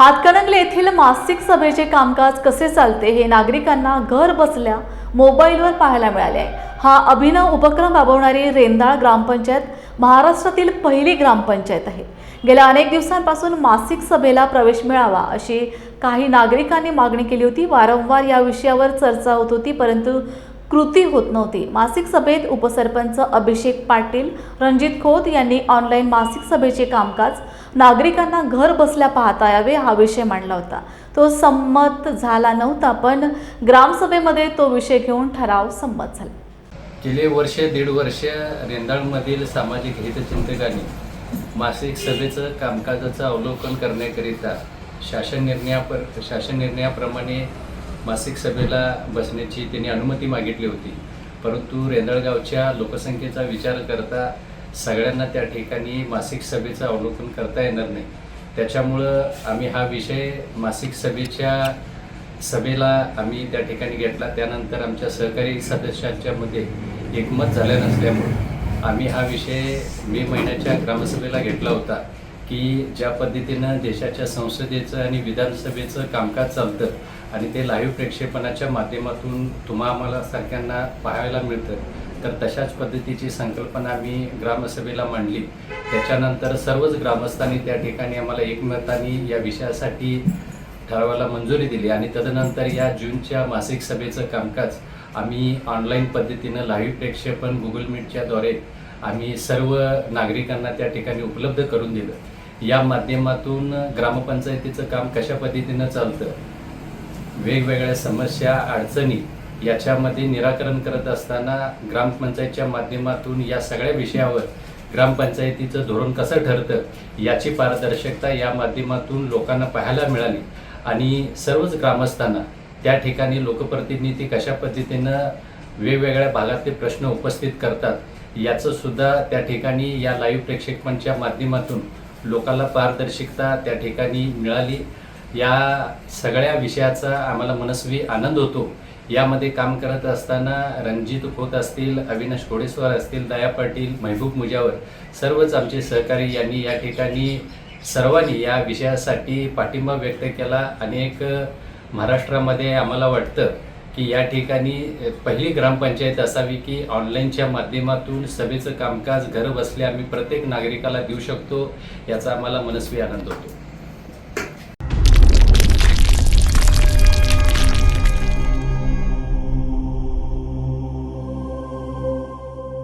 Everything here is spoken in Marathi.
हातकणंगले येथील मासिक सभेचे कामकाज कसे चालते हे नागरिकांना घर बसल्या मोबाईलवर पाहायला मिळाले आहे. हा अभिनव उपक्रम राबवणारी रेंदाळ ग्रामपंचायत महाराष्ट्रातील पहिली ग्रामपंचायत आहे. गेल्या अनेक दिवसांपासून मासिक सभेला प्रवेश मिळावा अशी काही नागरिकांनी मागणी केली होती. वारंवार या विषयावर चर्चा होत होती परंतु कृती होत नव्हती. मासिक सभेत उपसरपंच अभिषेक पाटील रणजित खोत यांनी ऑनलाईन मासिक सभेचे कामकाज नागरिकांना घर बसल्या पाहता यावे हा विषय मांडला होता. तो संमत झाला नव्हता पण ग्रामसभेमध्ये तो विषय घेऊन ठराव संमत झाला. गेले वर्ष दीड वर्ष रेंदाळमधील सामाजिक हितचिंतकांनी मासिक सभेचं कामकाजाचं अवलोकन करण्याकरिता शासन निर्णयापर शासन निर्णयाप्रमाणे मासिक सभेला बसण्याची त्यांनी अनुमती मागितली होती. परंतु रेंदळगावच्या लोकसंख्येचा विचार करता सगळ्यांना त्या ठिकाणी मासिक सभेचं अवलोकन करता येणार नाही. त्याच्यामुळं आम्ही हा विषय मासिक सभेच्या सभेला आम्ही त्या ठिकाणी घेतला. त्यानंतर आमच्या सहकारी सदस्यांच्या मध्ये एकमत झाले नसल्यामुळं आम्ही हा विषय मे महिन्याच्या ग्रामसभेला घेतला होता. की ज्या पद्धतीनं देशाच्या संसदेचं आणि विधानसभेचं कामकाज चालतं आणि ते लाईव्ह प्रेक्षेपणाच्या माध्यमातून तुम्हा आम्हाला सगळ्यांना पाहायला मिळतं तर तशाच पद्धतीची संकल्पना आम्ही ग्रामसभेला मांडली. त्याच्यानंतर सर्वच ग्रामस्थांनी त्या ठिकाणी आम्हाला एकमताने या विषयासाठी ठरावाला मंजुरी दिली आणि तदनंतर या जूनच्या मासिक सभेचं कामकाज आम्ही ऑनलाईन पद्धतीनं लाईव्ह प्रेक्षेपण गुगल मीटच्याद्वारे आम्ही सर्व नागरिकांना त्या ठिकाणी उपलब्ध करून दिलं. या माध्यमातून ग्रामपंचायतीचं काम कशा पद्धतीनं चालतं? वेगवेगळ्या समस्या अडचणी याच्यामध्ये निराकरण करत असताना ग्रामपंचायतच्या माध्यमातून या सगळ्या विषयावर ग्रामपंचायतीचं धोरण कसं ठरतं याची पारदर्शकता या माध्यमातून लोकांना पाहायला मिळाली. आणि सर्वच ग्रामस्थांना त्या ठिकाणी लोकप्रतिनिधी कशा पद्धतीनं वेगवेगळ्या भागातले प्रश्न उपस्थित करतात याचंसुद्धा त्या ठिकाणी या लाईव्ह प्रेक्षकांच्या माध्यमातून लोकांना पारदर्शकता त्या ठिकाणी मिळाली. या सगळ्या विषयाचा आम्हाला मनस्वी आनंद होतो. यामध्ये काम करत असताना रणजित खोत असतील अविनाश घोडेस्वार असतील दया पाटील महबूब मुजावर सर्वच आमचे सहकारी यांनी या ठिकाणी सर्वांनी या विषयासाठी पाठिंबा व्यक्त केला. अनेक महाराष्ट्रामध्ये आम्हाला वाटतं की या ठिकाणी पहिली ग्रामपंचायत असावी की ऑनलाईनच्या माध्यमातून सभेचं कामकाज घर बसल्या आम्ही प्रत्येक नागरिकाला देऊ शकतो याचा आम्हाला मनस्वी आनंद होतो.